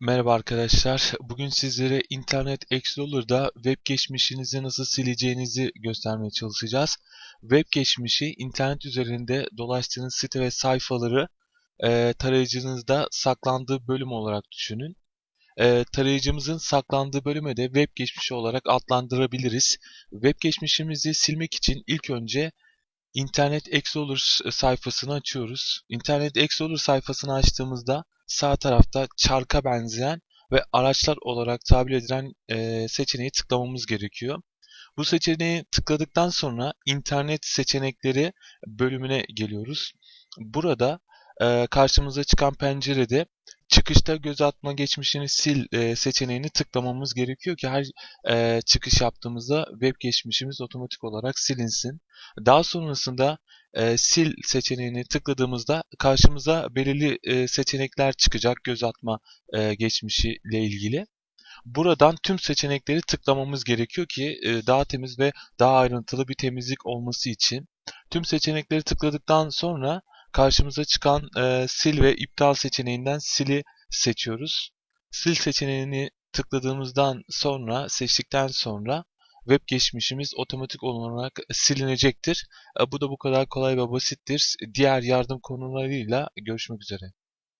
Merhaba arkadaşlar. Bugün sizlere Internet Explorer'da web geçmişinizi nasıl sileceğinizi göstermeye çalışacağız. Web geçmişi internet üzerinde dolaştığınız site ve sayfaları e, tarayıcınızda saklandığı bölüm olarak düşünün. E, tarayıcımızın saklandığı bölüme de web geçmişi olarak adlandırabiliriz. Web geçmişimizi silmek için ilk önce Internet Explorer sayfasını açıyoruz. Internet Explorer sayfasını açtığımızda sağ tarafta çarka benzeyen ve araçlar olarak tabir edilen e, seçeneği tıklamamız gerekiyor. Bu seçeneği tıkladıktan sonra internet seçenekleri bölümüne geliyoruz. Burada e, karşımıza çıkan pencerede çıkışta göz atma geçmişini sil e, seçeneğini tıklamamız gerekiyor ki her e, çıkış yaptığımızda web geçmişimiz otomatik olarak silinsin. Daha sonrasında e, sil seçeneğini tıkladığımızda karşımıza belirli e, seçenekler çıkacak göz atma e, geçmişi ile ilgili. Buradan tüm seçenekleri tıklamamız gerekiyor ki e, daha temiz ve daha ayrıntılı bir temizlik olması için. Tüm seçenekleri tıkladıktan sonra karşımıza çıkan e, sil ve iptal seçeneğinden sili seçiyoruz. Sil seçeneğini tıkladığımızdan sonra, seçtikten sonra web geçmişimiz otomatik olarak silinecektir. E, bu da bu kadar kolay ve basittir. Diğer yardım konularıyla görüşmek üzere.